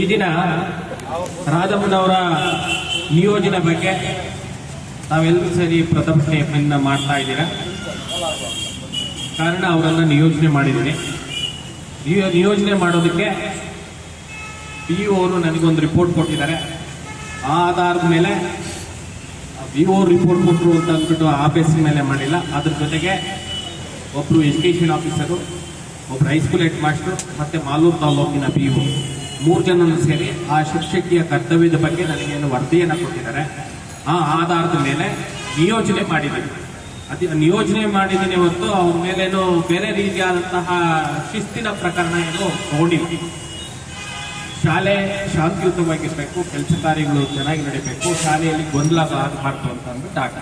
ಈ ದಿನ ರಾಧಮ್ಮನವರ ನಿಯೋಜನೆ ಬಗ್ಗೆ ತಾವೆಲ್ಲರೂ ಪ್ರಥಮ ಪ್ರತಿಭಟನೆಯನ್ನ ಮಾಡ್ತಾ ಇದ್ದೀರಾ? ಕಾರಣ ಅವರನ್ನು ನಿಯೋಜನೆ ಮಾಡಿದ್ದೀನಿ. ನಿಯೋ, ನಿಯೋಜನೆ ಮಾಡೋದಕ್ಕೆ ಪಿ ಅವರು ನನಗೊಂದು ರಿಪೋರ್ಟ್ ಕೊಟ್ಟಿದ್ದಾರೆ. ಆ ಆಧಾರದ ಮೇಲೆ ಬಿ ಒ ರಿಪೋರ್ಟ್ ಕೊಟ್ಟರು ಅಂತ ಅಂದ್ಬಿಟ್ಟು ಆ ಬೇಸ್ ಮೇಲೆ ಮಾಡಿಲ್ಲ. ಅದ್ರ ಜೊತೆಗೆ ಒಬ್ಬರು ಎಜುಕೇಷನ್ ಆಫೀಸರು ಒಬ್ಬರು ಹೈಸ್ಕೂಲ್ ಹೆಡ್ ಮಾಸ್ಟರ್ ಮತ್ತು ಮಾಲೂರು ತಾಲೂಕಿನ ಪಿ ಒ ಮೂರು ಜನರು ಸೇರಿ ಆ ಶಿಕ್ಷಕಿಯ ಕರ್ತವ್ಯದ ಬಗ್ಗೆ ನನಗೇನು ವರದಿಯನ್ನು ಕೊಟ್ಟಿದ್ದಾರೆ. ಆ ಆಧಾರದ ಮೇಲೆ ನಿಯೋಜನೆ ಮಾಡಿದ್ದೀನಿ. ಅತಿ ನಿಯೋಜನೆ ಮಾಡಿದ್ದೀನಿ ಹೊತ್ತು ಅವ್ರ ಮೇಲೇನು ಬೇರೆ ರೀತಿಯಾದಂತಹ ಶಿಸ್ತಿನ ಪ್ರಕರಣ ಏನು ತಗೊಂಡಿಲ್ಲ ಶಾಲೆ ಶಾಂತಿಯುತವಾಗಿರಬೇಕು ಕೆಲಸ ಕಾರ್ಯಗಳು ಚೆನ್ನಾಗಿ ನಡೀಬೇಕು ಶಾಲೆಯಲ್ಲಿ ಗೊಂದಲ ಆಗಬಾರ್ದು ಅಂತ ಅಂದ್ಬಿಟ್ಟು ಆಟ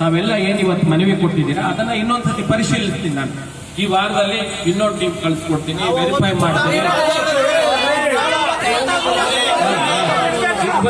ತಾವೆಲ್ಲ ಏನು ಇವತ್ತು ಮನವಿ ಕೊಟ್ಟಿದ್ದೀರಾ? ಅದನ್ನ ಇನ್ನೊಂದ್ಸತಿ ಪರಿಶೀಲಿಸ್ತೀನಿ ನಾನು. ಈ ವಾರದಲ್ಲಿ ಇನ್ನೊಂದು ಟೀಮ್ ಕಳಿಸ್ಕೊಡ್ತೀನಿ ವೆರಿಫೈ ಮಾಡ್ತೀನಿ ಒಂದ್ ನಿಮಿಷ, ಒಂದ್ ನಿಮಿಷ. ಒಂದ್ ನಿಮಿಷ.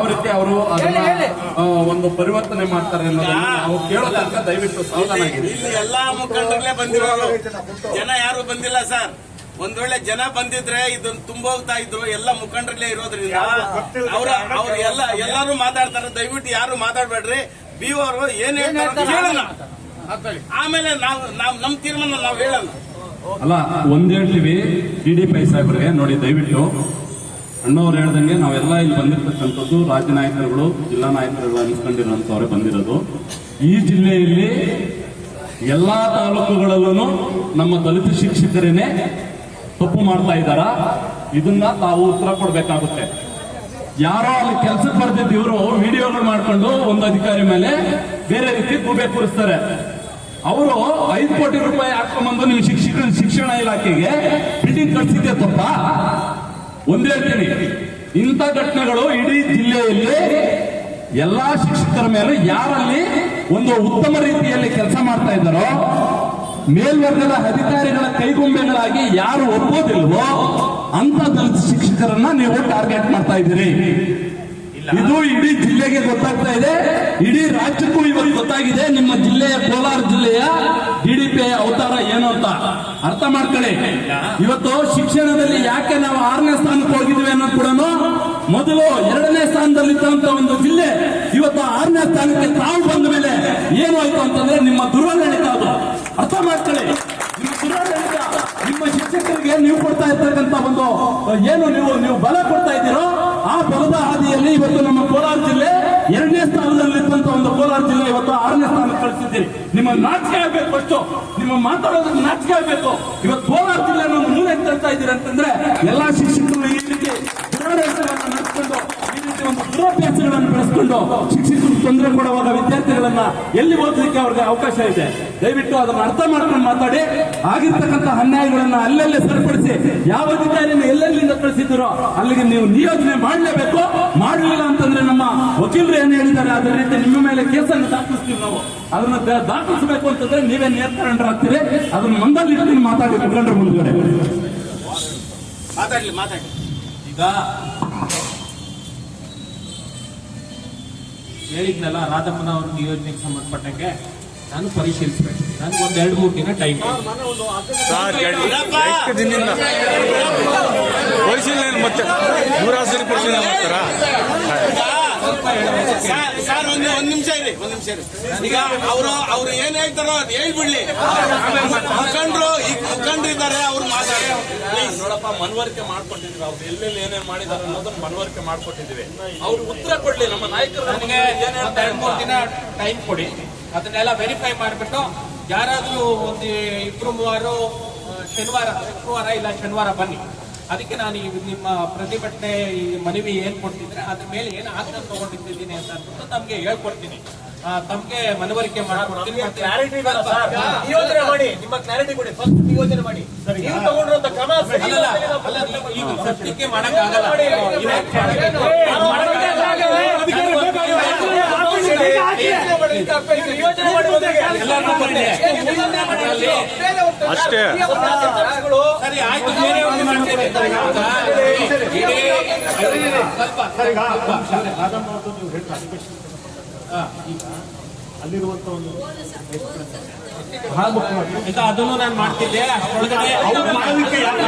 ಯಾವ ರೀತಿ ಅವರು ಅದನ್ನ ಒಂದು ಪರಿವರ್ತನೆ ಮಾಡ್ತಾರೆ ಅನ್ನೋದನ್ನ ನಾವು ಕೇಳೋ ತನಕ ದಯವಿಟ್ಟು ಸಾವಧಾನ ಇಲ್ಲಿ ಎಲ್ಲಾ ಮುಖಂಡರಲ್ಲೇ ಬಂದಿರೋರು. ಜನ ಯಾರು ಬಂದಿಲ್ಲ ಸರ್. ಒಂದ್ ವೇಳೆ ಜನ ಬಂದಿದ್ರೆ ಇದನ್ನ ತುಂಬೋಗ್ತಾ ಇದ್ರು. ಎಲ್ಲ ಮುಖಂಡರಲ್ಲೇ ಇರೋದ್ರಿಂದ ಅವ್ರ ಅವ್ರ ಎಲ್ಲ ಎಲ್ಲಾರು ಮಾತಾಡ್ತಾರೆ. ದಯವಿಟ್ಟು ಯಾರು ಮಾತಾಡ್ಬೇಡ್ರಿ. ಬಿ ಅವರು ಏನ್ ಹೇಳ್ತಾರೆ ಕೇಳೋಣ ಆಮೇಲೆ ನಾವು ನಾವು ನಮ್ ತೀರ್ಮಾನ ನಾವು ಹೇಳೋಣ ಅಲ್ಲ ಒಂದ್ ಹೇಳ್ತೀವಿ ಡಿ ಡಿ ಪೈ ಸಾಹೇಬ್ರಿಗೆ ನೋಡಿ ದಯವಿಟ್ಟು. ಅಣ್ಣವ್ರು ಹೇಳ್ದಂಗೆ ನಾವೆಲ್ಲ ಇಲ್ಲಿ ಬಂದಿರ್ತಕ್ಕಂಥದ್ದು ರಾಜ್ಯ ನಾಯಕರುಗಳು ಜಿಲ್ಲಾ ನಾಯಕರುಗಳು ಅನ್ಸ್ಕೊಂಡಿರೋಂಥವ್ರೆ ಬಂದಿರೋದು. ಈ ಜಿಲ್ಲೆಯಲ್ಲಿ ಎಲ್ಲಾ ತಾಲೂಕುಗಳಲ್ಲೂ ನಮ್ಮ ದಲಿತ ಶಿಕ್ಷಕರೇನೆ ತಪ್ಪು ಮಾಡ್ತಾ ಇದ್ದಾರಾ? ಇದನ್ನ ತಾವು ಉತ್ತರ ಕೊಡ್ಬೇಕಾಗುತ್ತೆ. ಯಾರೋ ಅಲ್ಲಿ ಕೆಲ್ಸಕ್ಕೆ ಬರ್ತಿದ್ದ ಇವರು ವಿಡಿಯೋಗಳು ಮಾಡ್ಕೊಂಡು ಒಂದು ಅಧಿಕಾರಿ ಮೇಲೆ ಬೇರೆ ರೀತಿ ಗೂಬೆ ಕೂರಿಸ್ತಾರೆ. ಅವರು ಐದು ಕೋಟಿ ರೂಪಾಯಿ ಹಾಕೊಂಡ್ಬಂದು ನೀವು ಶಿಕ್ಷಕ ಶಿಕ್ಷಣ ಇಲಾಖೆಗೆ ಬಿಲ್ಡಿಂಗ್ ಕಟ್ಸಿದ್ದೆ ತಪ್ಪ? ಒಂದ್ ಹೇಳ್ತೀನಿ ಇಂಥ ಘಟನೆಗಳು ಇಡೀ ಜಿಲ್ಲೆಯಲ್ಲಿ ಎಲ್ಲಾ ಶಿಕ್ಷಕರ ಮೇಲೆ ಯಾರಲ್ಲಿ ಒಂದು ಉತ್ತಮ ರೀತಿಯಲ್ಲಿ ಕೆಲಸ ಮಾಡ್ತಾ ಇದ್ದಾರೋ, ಮೇಲ್ವರ್ಗದ ಅಧಿಕಾರಿಗಳ ಕೈಗೊಂಬೆಗಳಾಗಿ ಯಾರು ಒಪ್ಪೋದಿಲ್ವೋ ಅಂತ ದಲಿತ ಶಿಕ್ಷಕರನ್ನ ನೀವು ಟಾರ್ಗೆಟ್ ಮಾಡ್ತಾ ಇದ್ದೀರಿ. ಇದು ಇಡೀ ಜಿಲ್ಲೆಗೆ ಗೊತ್ತಾಗ್ತಾ ಇದೆ. ಇಡೀ ರಾಜ್ಯಕ್ಕೂ ಇವತ್ತು ಗೊತ್ತಾಗಿದೆ. ನಿಮ್ಮ ಜಿಲ್ಲೆಯ ಕೋಲಾರ ಜಿಲ್ಲೆಯ ಡಿಡಿಪಿ ಅವತಾರ ಏನು ಅಂತ. ಅರ್ಥ ಮಾಡ್ಕೊಳ್ಳಿ. ಇವತ್ತು ಶಿಕ್ಷಣದಲ್ಲಿ ಯಾಕೆ ನಾವು ಆರನೇ ಸ್ಥಾನಕ್ಕೆ ಹೋಗಿದ್ವಿ ಅನ್ನೋದು ಕೂಡ ಮೊದಲು ಎರಡನೇ ಸ್ಥಾನದಲ್ಲಿದ್ದಂತ ಒಂದು ಜಿಲ್ಲೆ ಇವತ್ತು ಆರನೇ ಸ್ಥಾನಕ್ಕೆ ತಾವು ಬಂದ ಮೇಲೆ ಏನು ಆಯ್ತು ಅಂತಂದ್ರೆ ನಿಮ್ಮ ದುರಾಡಳಿತ ಅದು. ಅರ್ಥ ಮಾಡ್ಕೊಳ್ಳಿ. ನಿಮ್ಮ ನಿಮ್ಮ ಶಿಕ್ಷಕರಿಗೆ ನೀವು ಕೊಡ್ತಾ ಇರ್ತಕ್ಕಂತ ಒಂದು, ಏನು ನೀವು ನೀವು ಬಲ ಕೊಡ್ತಾ ಇದ್ದೀರೋ ಬಲದ ಹಾದಿಯಲ್ಲಿ ಇವತ್ತು ನಮ್ಮ ಕೋಲಾರ ಜಿಲ್ಲೆ ಎರಡನೇ ಸ್ಥಾನದಲ್ಲಿದ್ದಂತ ಒಂದು ಕೋಲಾರ ಜಿಲ್ಲೆ ಇವತ್ತು ಆರನೇ ಸ್ಥಾನ ಕಳಿಸಿದ್ದೀರಿ. ನಿಮ್ಮ ನಾಚಿಕೆ ಆಗ್ಬೇಕು ಅಷ್ಟು. ನಿಮ್ಮ ಮಾತಾಡೋದಕ್ಕೆ ನಾಚಿಕೆ ಆಗ್ಬೇಕು. ಇವತ್ತು ಕೋಲಾರ ಜಿಲ್ಲೆ ನಮ್ಮ ಮೂಲೆ ತರ್ತಾ ಇದ್ದೀರಿ ಅಂತಂದ್ರೆ ಎಲ್ಲಾ ಶಿಕ್ಷಕರು ರೀತಿ ದುರಾಡಳಿತಗಳನ್ನ ನಡೆಸ್ಕೊಂಡು ಈ ರೀತಿ ಒಂದು ಬೆಳೆಸ್ಕೊಂಡು ಶಿಕ್ಷಕರು ತೊಂದರೆ ಕೊಡುವಾಗ ವಿದ್ಯಾರ್ಥಿಗಳನ್ನ ಎಲ್ಲಿ ಓದಲಿಕ್ಕೆ ಅವ್ರಿಗೆ ಅವಕಾಶ ಇದೆ? ದಯವಿಟ್ಟು ಅದನ್ನ ಅರ್ಥ ಮಾಡ್ಕೊಂಡು ಮಾತಾಡಿ. ಆಗಿರ್ತಕ್ಕಂಥ ಅನ್ಯಾಯಗಳನ್ನ ಅಲ್ಲಲ್ಲೇ ಸರಿಪಡಿಸಿ ಯಾವ ಅಧಿಕಾರಿಯನ್ನು ಎಲ್ಲೆಲ್ಲಿಂದ ಕಳಿಸಿದ್ದೀರೋ ಅಲ್ಲಿಗೆ ನೀವು ನಿಯೋಜನೆ ಮಾಡಲೇಬೇಕು. ಮಾಡಲಿಲ್ಲ ಅಂತಂದ್ರೆ ನಮ್ಮ ವಕೀಲರು ಏನು ಹೇಳಿದ್ದಾರೆ? ಅದೇ ರೀತಿ ನಿಮ್ಮ ಮೇಲೆ ಕೇಸನ್ನು ದಾಖಲಿಸ್ತೀವಿ ನಾವು. ಅದನ್ನ ದಾಖಲಿಸಬೇಕು ಅಂತಂದ್ರೆ ನೀವೇ ನೇರ್ಕರಣರಾಗ್ತೀರಿ ಅದನ್ನ ಮಂದಲ್ಲಿ ಇಟ್ಕೊಂಡು ಮಾತಾಡಿ ಮುಖಂಡರು ಮುಂದ್ಗಡೆ. ಮಾತಾಡ್ಲಿ ಮಾತಾಡಿ ಈಗ ಹೇಳಿದ್ನಲ್ಲ ರಾಧಮ್ಮನವ್ರ ಯೋಜನೆಗೆ ಸಂಬಂಧಪಟ್ಟಂಗೆ ನಾನು ಪರಿಶೀಲಿಸ್ಬೇಕು. ನನಗೆ ಒಂದ್ ಎರಡು ಮೂರು ದಿನ ಟೈಮ್ ಪರಿಶೀಲನೆ ಮತ್ತೆ? ನೂರಾಸರಿ ಪರಿಶೀಲನೆ ಮಾಡ್ತಾರಾ? ಸರ್- ಸರ್ ಒಂದ್ ಒಂದ್ ನಿಮಿಷ ಇರಿ ಒಂದ್ ನಿಮಿಷ ಇರಿ. ಈಗ ಅವರು ಅವ್ರು ಏನ್ ಹೇಳ್ತಾರೋ ಅದು ಹೇಳ್ಬಿಡ್ಲಿ. ಮುಖಂಡ್ರು ಈಗ ಮುಖಂಡ್ರು ಇದ್ದಾರೆ ಅವ್ರು ಮಾತಾಡಿ. ನೋಡಪ್ಪ ಮನವರಿಕೆ ಮಾಡ್ಕೊಟ್ಟಿದ್ವಿ ಅವ್ರು ಎಲ್ಲೆಲ್ಲಿ ಏನೇನ್ ಮಾಡಿದಾರೆ ಅನ್ನೋದನ್ನ ಮನವರಿಕೆ ಮಾಡ್ಕೊಟ್ಟಿದ್ವಿ ಅವ್ರು ಉತ್ತರ ಕೊಡ್ಲಿ ನಮ್ಮ ನಾಯಕರು ನನಗೆ ಎರಡ್ ಮೂರು ದಿನ ಟೈಮ್ ಕೊಡಿ. ಅದನ್ನೆಲ್ಲ ವೆರಿಫೈ ಮಾಡಿಬಿಟ್ಟು ಯಾರಾದ್ರೂ ಒಂದು ಇಬ್ರು ಮೂವರು ಶನಿವಾರ ಶುಕ್ರವಾರ ಇಲ್ಲ ಶನಿವಾರ ಬನ್ನಿ. ಅದಕ್ಕೆ ನಾನು ಈ ನಿಮ್ಮ ಪ್ರತಿಭಟನೆ ಈ ಮನವಿ ಏನ್ ಕೊಡ್ತಿದ್ರೆ ಅದ್ರ ಮೇಲೆ ಏನು ಆಕ್ಷನ್ ತಗೊಂಡಿದ್ದೀನಿ ಅಂತ ಅಂದ್ಬಿಟ್ಟು ನಮ್ಗೆ ಹೇಳ್ಕೊಡ್ತೀನಿ. ತಮ್ಗೆ ಮನವರಿಕೆ ಮಾಡ್ಕೊಡ್ತೀನಿ. ನಿಯೋಜನೆ ಮಾಡಿ. ನಿಮ್ಮ ಕ್ಲಾರಿಟಿ ಕೊಡಿ. ಫಸ್ಟ್ ಯೋಜನೆ ಮಾಡಿ. ನೀವು ತಗೊಂಡಿರುವಂತ ಕ್ರಮ ಈಗ- ಸದ್ಯಕ್ಕೆ ಮಾಡಕ್ಕಾಗಲ್ಲ. ನಿಯೋಜನೆ ಮಾಡಿ. ಅಷ್ಟೇ. ಸರಿ ಆಯ್ತು ಬೇರೆ ಒಂದು ಅದನ್ನು ನಾನು ಮಾಡ್ತಿದ್ದೆ.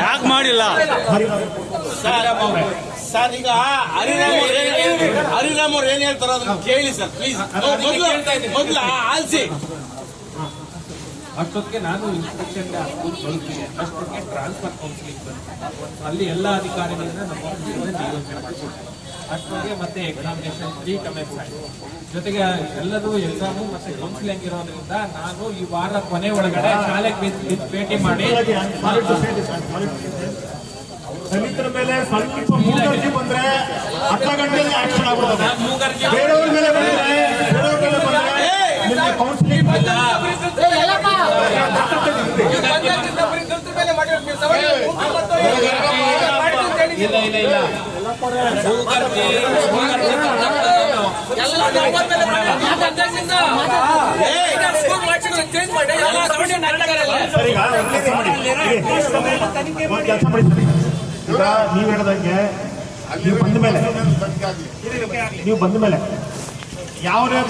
ಯಾಕೆ ಮಾಡಿಲ್ಲ? ಸರ್. ಸರ್ ಈಗ ಹರಿರಾಮ್ ಅವ್ರು ಏನ್ ಹರಿರಾಮ್ ಅವ್ರು ಏನ್ ಹೇಳ್ತಾರೋ ಅದನ್ನ ಕೇಳಿ ಸರ್ ಪ್ಲೀಸ್. ಮೊದಲು ಆಲ್ಸಿ. ಅಷ್ಟೊತ್ತಿಗೆ ನಾನು ಇನ್ಸ್ಪೆಕ್ಷನ್ ಬರುತ್ತೀನಿ ಅಷ್ಟೊತ್ತಿಗೆ ಟ್ರಾನ್ಸ್ಫರ್ ಕೌನ್ಸಿಲಿಂಗ್ ಬಂತು. ಅಲ್ಲಿ ಎಲ್ಲ ಅಧಿಕಾರಿಗಳನ್ನ ನಮ್ಮ ಜೀವನ ನಿಯೋಜನೆ ಅಷ್ಟೊತ್ತಿಗೆ ಮತ್ತೆ ಎಕ್ಸಾಮಿನೇಷನ್ ಫ್ರೀ ಕಮೆಂಟ್ ಆಯ್ತು. ಜೊತೆಗೆ ಎಲ್ಲರೂ ಎಕ್ಸಾಮು ಮತ್ತೆ ಕೌನ್ಸಿಲಿಂಗ್ ಇರೋದ್ರಿಂದ ನಾನು ಈ ವಾರ ಕೊನೆ ಒಳಗಡೆ ಶಾಲೆಗೆ ಭೇಟಿ- ಮಾಡಿ ದಲಿತರ ಮೇಲೆ ಸ್ವಲ್ಪ ಮೂಗರ್ಜಿ ಬಂದ್ರೆ ಅರ್ಧ ಗಂಟೆಗೆ ಆಕ್ಷನ್ ಮೂಗರ್ಜಿ ಬೇರೆಯವ್ರ ಮೇಲೆ ಇಲ್ಲ ಇಲ್ಲ ನೀವ್ ನೀವು ಬಂದ ಮೇಲೆ ನೀವು ಬಂದ ಮೇಲೆ ಯಾವ್ಯಾವ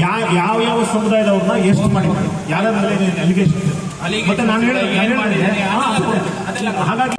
ಮೇಲೆ ಯಾವ ಯಾವ ಸಮುದಾಯದವ್ರನ್ನ ಎಷ್ಟು ಮಾಡಿ? ಯಾರ ಮೇಲೆ ಅಲಿಗೇಷನ್ ಮತ್ತೆ ನಾನು ಹೇಳಿ? ಹಾಗಾಗಿ